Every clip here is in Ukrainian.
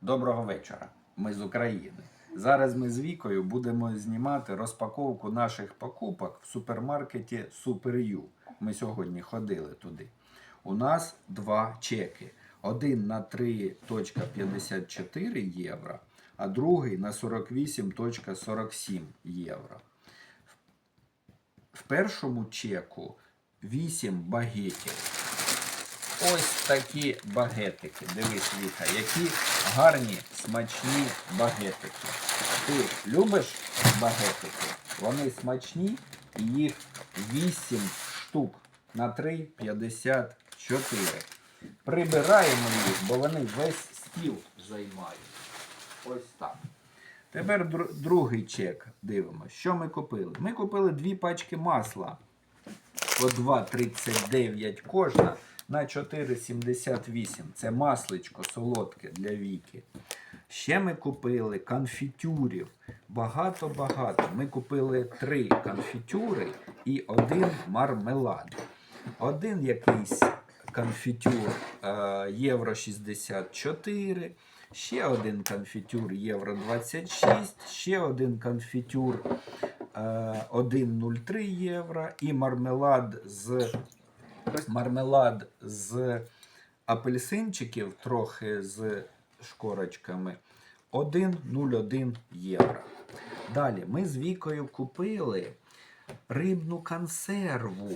Доброго вечора. Ми з України. Зараз ми з Вікою будемо знімати розпаковку наших покупок в супермаркеті SuperU. Ми сьогодні ходили туди. У нас два чеки. Один на 3.54 євро, а другий на 48.47 євро. В першому чеку 8 багетів. Ось такі багетики. Дивись, Віка, які гарні, смачні багетики. Ти любиш багетики? Вони смачні і їх 8 штук на 3,54. Прибираємо їх, бо вони весь стіл займають. Ось так. Тепер дру- другий чек дивимося. Що ми купили? Ми купили дві пачки масла по 2,39 кожна на 4,78. Це масличко солодке для віки. Ще ми купили конфітюрів. Багато-багато. Ми купили три конфітюри і один мармелад. Один якийсь конфітюр е, євро 64. Ще один конфітюр євро 26, ще один конфітюр е, 1,03 євро і мармелад з мармелад з апельсинчиків, трохи з шкорочками, 1,01 євро. Далі ми з Вікою купили рибну консерву,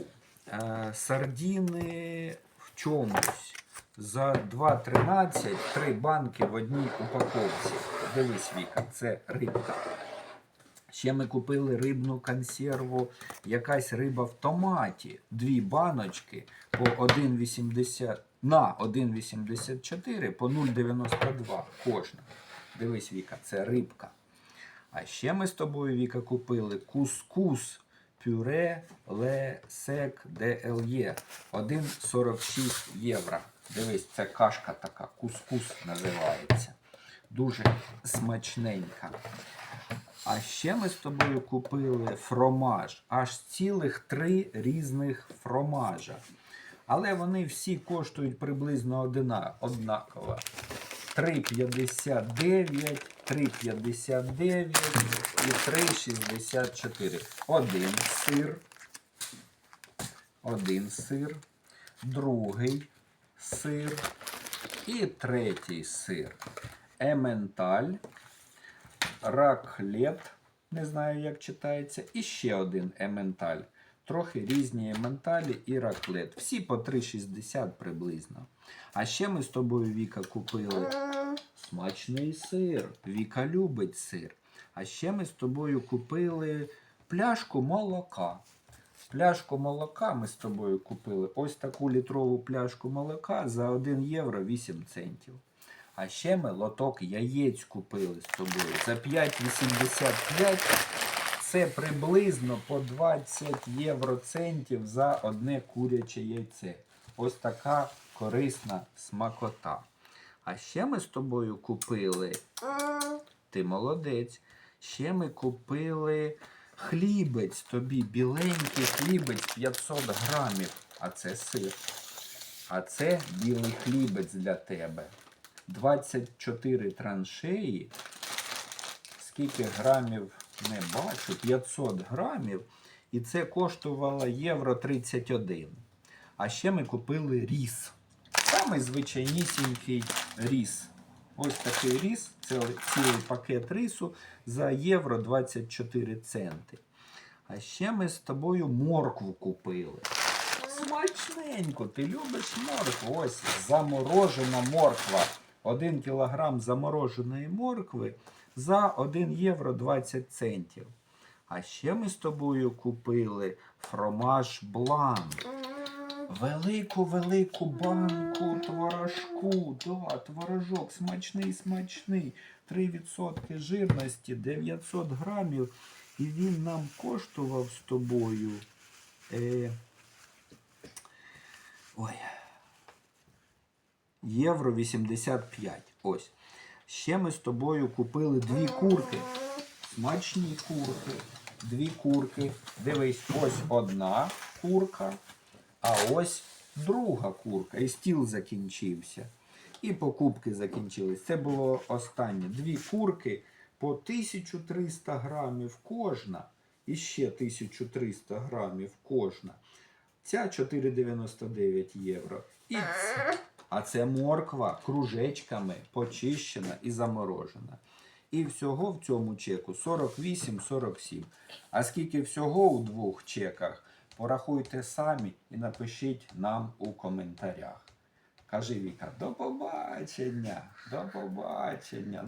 е, сардіни в чомусь. За 2,13 три банки в одній упаковці. Дивись, Віка, це рибка. Ще ми купили рибну консерву, якась риба в томаті. Дві баночки по 1,80 на 1,84 по 0,92 кожна. Дивись, Віка, це рибка. А ще ми з тобою, Віка, купили кускус пюре ле сек ДЛЄ 1,46 євро. Дивись, це кашка така, кускус називається. Дуже смачненька. А ще ми з тобою купили фромаж. Аж цілих три різних фромажа. Але вони всі коштують приблизно однаково. 3,59, 3,59 і 3,64. Один сир. Один сир. Другий сир. І третій сир. Ементаль раклет, не знаю, як читається, і ще один ементаль. Трохи різні ементалі і раклет. Всі по 3,60 приблизно. А ще ми з тобою, Віка, купили смачний сир. Віка любить сир. А ще ми з тобою купили пляшку молока. Пляшку молока ми з тобою купили. Ось таку літрову пляшку молока за 1 євро 8 центів. А ще ми лоток яєць купили з тобою. За 5,85 це приблизно по 20 євроцентів за одне куряче яйце. Ось така корисна смакота. А ще ми з тобою купили. Ти молодець. Ще ми купили хлібець тобі, біленький хлібець 500 грамів. А це сир. А це білий хлібець для тебе. 24 траншеї. Скільки грамів не бачу, 500 грамів. І це коштувало євро 31. А ще ми купили ріс. Самий звичайнісінький ріс. Ось такий ріс, це цілий пакет рису за євро 24 центи. А ще ми з тобою моркву купили. Смачненько, ти любиш моркву. Ось заморожена морква. 1 кілограм замороженої моркви за 1 євро 20 центів. А ще ми з тобою купили фромаж бланк. Велику велику банку творожку. Да, творожок смачний, смачний. 3% жирності, 900 грамів. І він нам коштував з тобою. Е, ой. Євро 85. Ось. Ще ми з тобою купили дві курки. Смачні курки. Дві курки. Дивись, ось одна курка, а ось друга курка. І стіл закінчився. І покупки закінчились. Це було останнє. Дві курки по 1300 грамів кожна. І ще 1300 грамів кожна. Ця 4,99 євро. І ц- а це морква кружечками почищена і заморожена. І всього в цьому чеку 48-47. А скільки всього у двох чеках, порахуйте самі і напишіть нам у коментарях. Каже Віка, до побачення, до побачення.